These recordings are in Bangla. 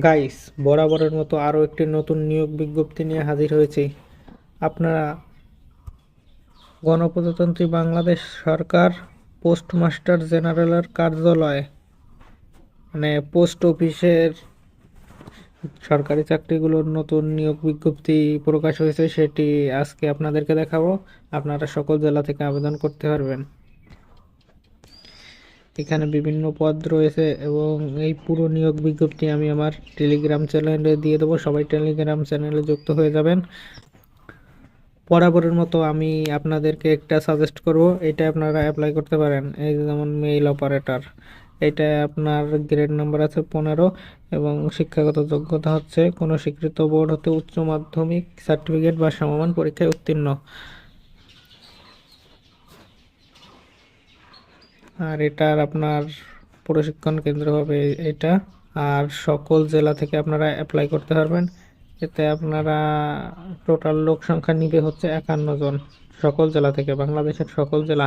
গাইস বরাবরের মতো আরও একটি নতুন নিয়োগ বিজ্ঞপ্তি নিয়ে হাজির হয়েছি। আপনারা গণপ্রজাতন্ত্রী বাংলাদেশ সরকার, পোস্টমাস্টার জেনারেলের কার্যালয় মানে পোস্ট অফিসের সরকারি চাকরিগুলোর নতুন নিয়োগ বিজ্ঞপ্তি প্রকাশ হয়েছে, সেটি আজকে আপনাদেরকে দেখাবো। আপনারা সকল জেলা থেকে আবেদন করতে পারবেন। এখানে বিভিন্ন পদ রয়েছে এবং এই পুরো নিয়োগ বিজ্ঞপ্তি আমি আমার টেলিগ্রাম চ্যানেলে দিয়ে দেবো। সবাই টেলিগ্রাম চ্যানেলে যুক্ত হয়ে যাবেন। বরাবরের মতো আমি আপনাদেরকে একটা সাজেস্ট করব। এটা আপনারা অ্যাপ্লাই করতে পারেন। এই যেমন মেইল অপারেটর এটা আপনার গ্রেড নাম্বার আছে পনেরো এবং শিক্ষাগত যোগ্যতা হচ্ছে কোনো স্বীকৃত বোর্ড হতে উচ্চ মাধ্যমিক সার্টিফিকেট বা সমমান পরীক্ষায় উত্তীর্ণ। আর এটার আপনার প্রশিক্ষণ কেন্দ্র হবে এটা। আর সকল জেলা থেকে আপনারা অ্যাপ্লাই করতে পারবেন। এতে আপনারা টোটাল লোক সংখ্যা নিবে হচ্ছে একান্ন জন। সকল জেলা থেকে, বাংলাদেশের সকল জেলা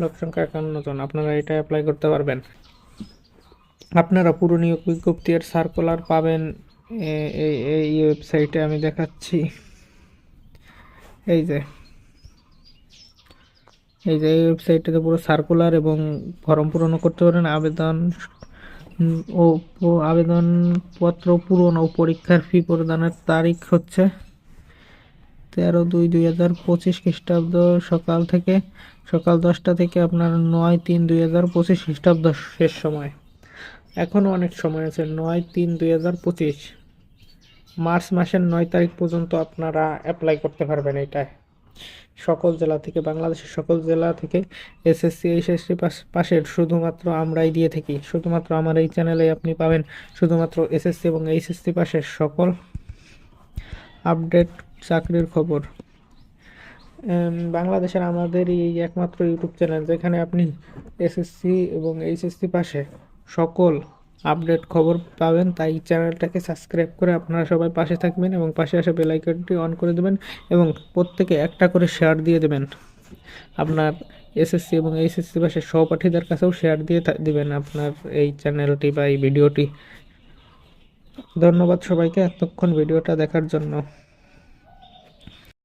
লোক সংখ্যা একান্ন জন। আপনারা এটা অ্যাপ্লাই করতে পারবেন। আপনারা পুরো নিয়োগ বিজ্ঞপ্তি এর সার্কুলার পাবেন এই ওয়েবসাইটে আমি দেখাচ্ছি। এই যে এই যে এই ওয়েবসাইটটাতে পুরো সার্কুলার এবং ফর্ম পূরণ করতে পারেন। আবেদন ও আবেদনপত্র পূরণ ও পরীক্ষার ফি প্রদানের তারিখ হচ্ছে তেরো দুই দুই হাজার পঁচিশ খ্রিস্টাব্দ সকাল থেকে, সকাল দশটা থেকে আপনার নয় তিন দুই হাজার পঁচিশ খ্রিস্টাব্দ শেষ সময়। এখনও অনেক সময় আছে, নয় তিন দুই হাজার পঁচিশ। মার্চ মাসের নয় তারিখ পর্যন্ত আপনারা অ্যাপ্লাই করতে পারবেন এটায় সকল জেলা থেকে, বাংলাদেশের সকল জেলা থেকে এসএসসি এইচএসসি পাশের শুধুমাত্র আমরাই দিয়ে থাকি। শুধুমাত্র আমার এই চ্যানেলে আপনি পাবেন শুধুমাত্র এসএসসি এবং এইচএসসি পাশের সকল আপডেট চাকরির খবর। বাংলাদেশের আমাদের এই একমাত্র ইউটিউব চ্যানেল যেখানে আপনি এসএসসি এবং এইচএসসি পাশে সকল আপডেট খবর পাবেন, তাই চ্যানেলটাকে সাবস্ক্রাইব করে আপনারা সবাই পাশে থাকবেন এবং পাশে আসা বেল আইকনটি অন করে দেবেন এবং প্রত্যেকে একটা করে শেয়ার দিয়ে দেবেন। আপনার এসএসসি এবং এইচএসসি পাশের সহপাঠীদের কাছেও শেয়ার দিয়ে দিবেন আপনার এই চ্যানেলটি বা এই ভিডিওটি। ধন্যবাদ সবাইকে, এতক্ষণ ভিডিওটা দেখার জন্য।